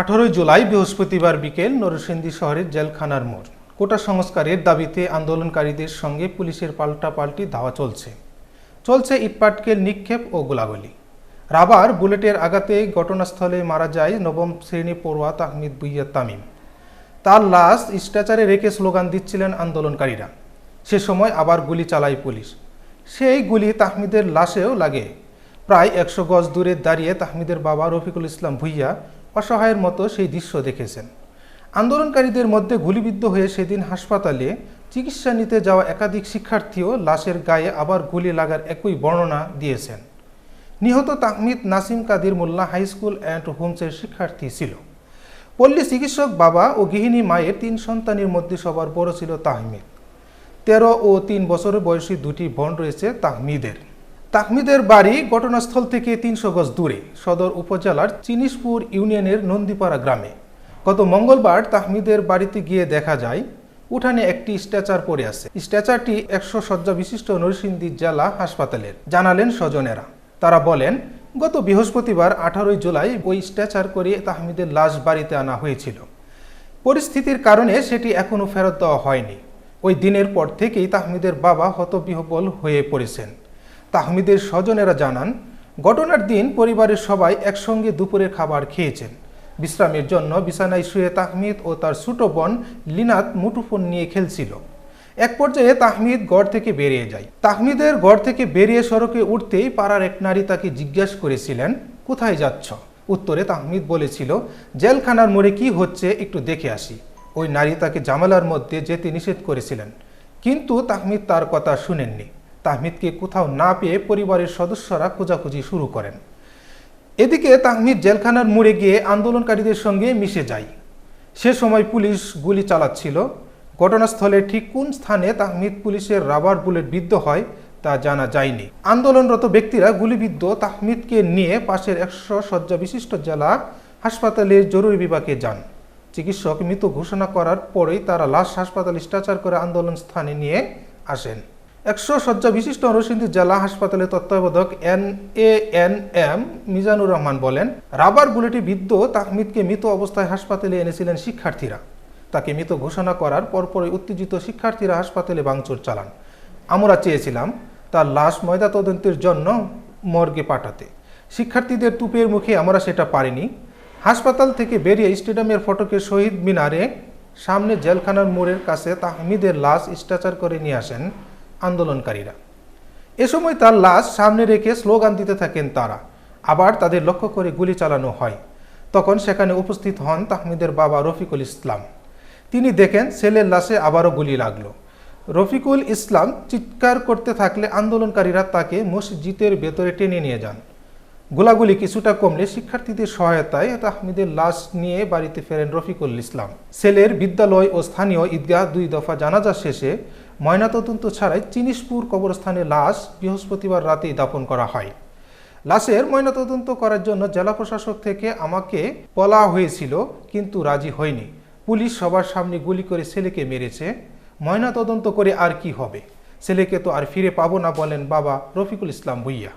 আঠারোই জুলাই বৃহস্পতিবার বিকেল নরসিংদী শহরের জেলখানার মোড়। কোটা সংস্কারের দাবিতে আন্দোলনকারীদের সঙ্গে পুলিশের পাল্টাপাল্টি ধাওয়া চলছে। চলছে ইটপাটকেল নিক্ষেপ ও গোলাগুলি। রাবার বুলেটের আঘাতে ঘটনাস্থলে মারা যায় নবম শ্রেণি পড়ুয়া তাহমিদ বুইয়া তামিম। তার লাশ স্ট্রেচারে রেখে স্লোগান দিচ্ছিলেন আন্দোলনকারীরা। সে সময় আবার গুলি চালায় পুলিশ। সেই গুলি তাহমিদের লাশেও লাগে। প্রায় একশো গজ দূরে দাঁড়িয়ে তাহমিদের বাবা রফিকুল ইসলাম ভুইয়া অসহায়ের মতো সেই দৃশ্য দেখেছেন। আন্দোলনকারীদের মধ্যে গুলিবিদ্ধ হয়ে সেদিন হাসপাতালে চিকিৎসা নিতে যাওয়া একাধিক শিক্ষার্থীও লাশের গায়ে আবার গুলি লাগার একই বর্ণনা দিয়েছেন। নিহত Tahmid Nasim Kadir Molla high school and হোমসের শিক্ষার্থী ছিল। পল্লী চিকিৎসক বাবা ও গৃহিণী মায়ের তিন সন্তানের মধ্যে সবার বড় ছিল তাহমিদ। তেরো ও তিন বছরের বয়সী দুটি বোন রয়েছে তাহমিদের। তাহমিদের বাড়ি ঘটনাস্থল থেকে তিনশো গজ দূরে, সদর উপজেলার চিনিসপুর ইউনিয়নের নন্দীপাড়া গ্রামে। গত মঙ্গলবার তাহমিদের বাড়িতে গিয়ে দেখা যায়, উঠানে একটি স্ট্যাচার পড়ে আছে। স্ট্যাচারটি একশো শয্যা বিশিষ্ট নরসিংদী জেলা হাসপাতালের, জানালেন স্বজনেরা। তারা বলেন, গত বৃহস্পতিবার আঠারোই জুলাই ওই স্ট্যাচার করে তাহমিদের লাশ বাড়িতে আনা হয়েছিল। পরিস্থিতির কারণে সেটি এখনও ফেরত দেওয়া হয়নি। ওই দিনের পর থেকেই তাহমিদের বাবা হতবিহবল হয়ে পড়েছেন। তাহমিদের স্বজনেরা জানান, ঘটনার দিন পরিবারের সবাই একসঙ্গে দুপুরের খাবার খেয়েছেন। বিশ্রামের জন্য বিছানায় শুয়ে তাহমিদ ও তার ছোট বোন লিনাত মুঠোফোন নিয়ে খেলছিল। এক পর্যায়ে তাহমিদ গড় থেকে বেরিয়ে যায়। তাহমিদের গড় থেকে বেরিয়ে সড়কে উঠতেই পাড়ার এক নারী তাকে জিজ্ঞাসা করেছিলেন, কোথায় যাচ্ছ? উত্তরে তাহমিদ বলেছিল, জেলখানার মোড়ে কি হচ্ছে একটু দেখে আসি। ওই নারী তাকে জামালার মধ্যে যেতে নিষেধ করেছিলেন। কিন্তু তাহমিদ তার কথা শুনেননি। তাহমিদকে কোথাও না পেয়ে পরিবারের সদস্যরা খোঁজাখুঁজি শুরু করেন। এদিকে তাহমিদ জেলখানার মুড়ে গিয়ে আন্দোলনকারীদের সঙ্গে মিশে যায়। সে সময় পুলিশ গুলি চালাচ্ছিল। ঘটনাস্থলে ঠিক কোন স্থানে তাহমিদ পুলিশের রাবার বুলেট বিদ্ধ হয় তা জানা যায়নি। আন্দোলনরত ব্যক্তিরা গুলিবিদ্ধ তাহমিদকে নিয়ে পাশের একশো শয্যা বিশিষ্ট জেলা হাসপাতালের জরুরি বিভাগে যান। চিকিৎসক মৃত ঘোষণা করার পরেই তারা লাশ হাসপাতাল স্ট্রাচার করে আন্দোলন স্থানে নিয়ে আসেন। একশো শয্যা বিশিষ্ট নরসিংদী জেলা হাসপাতালের তত্ত্বাবধায়ক N A N M Mizanur Rahman বলেন, রাবার বুলেটে বিদ্ধ তাহমিদকে মৃত অবস্থায় হাসপাতালে এনেছিলেন শিক্ষার্থীরা। তাকে মৃত ঘোষণা করার পরপরই উত্তেজিত শিক্ষার্থীরা হাসপাতালে ভাঙচুর চালান। আমরা চেয়েছিলাম তার লাশ ময়দা তদন্তের জন্য মর্গে পাঠাতে। শিক্ষার্থীদের তুপের মুখে আমরা সেটা পারিনি। হাসপাতাল থেকে বেরিয়ে স্টেডিয়ামের ফটকে শহীদ মিনারে সামনে জেলখানার মোড়ের কাছে তাহমিদের লাশ স্ট্রেচার করে নিয়ে আসেন আন্দোলনকারীরা। এ সময় তার লাশ সামনে রেখে স্লোগান দিতে থাকেন তারা। আবার তাদের লক্ষ্য করে গুলি চালানো হয়। তখন সেখানে উপস্থিত হন তাহমিদের বাবা রফিকুল ইসলাম। তিনি দেখেন ছেলের লাশে আবারও গুলি লাগল। রফিকুল ইসলাম চিৎকার করতে থাকলে আন্দোলনকারীরা তাকে মসজিদের ভেতরে টেনে নিয়ে যান। গোলাগুলি কিছুটা কমলে শিক্ষার্থীদের সহায়তায় তাহমিদের লাশ নিয়ে বাড়িতে ফেরেন রফিকুল ইসলাম। সেলের বিদ্যালয় ও স্থানীয় ঈদগাহ দুই দফা জানাজা শেষে ময়নাতদন্ত ছাড়াই চিনিসপুর কবরস্থানে লাশ বৃহস্পতিবার রাতেই দাপন করা হয়। লাশের ময়নাতদন্ত করার জন্য জেলা প্রশাসক থেকে আমাকে বলা হয়েছিল, কিন্তু রাজি হয়নি। পুলিশ সবার সামনে গুলি করে ছেলেকে মেরেছে। ময়নাতদন্ত করে আর কি হবে? ছেলেকে তো আর ফিরে পাবো না বলেন বাবা রফিকুল ইসলাম ভুইয়া।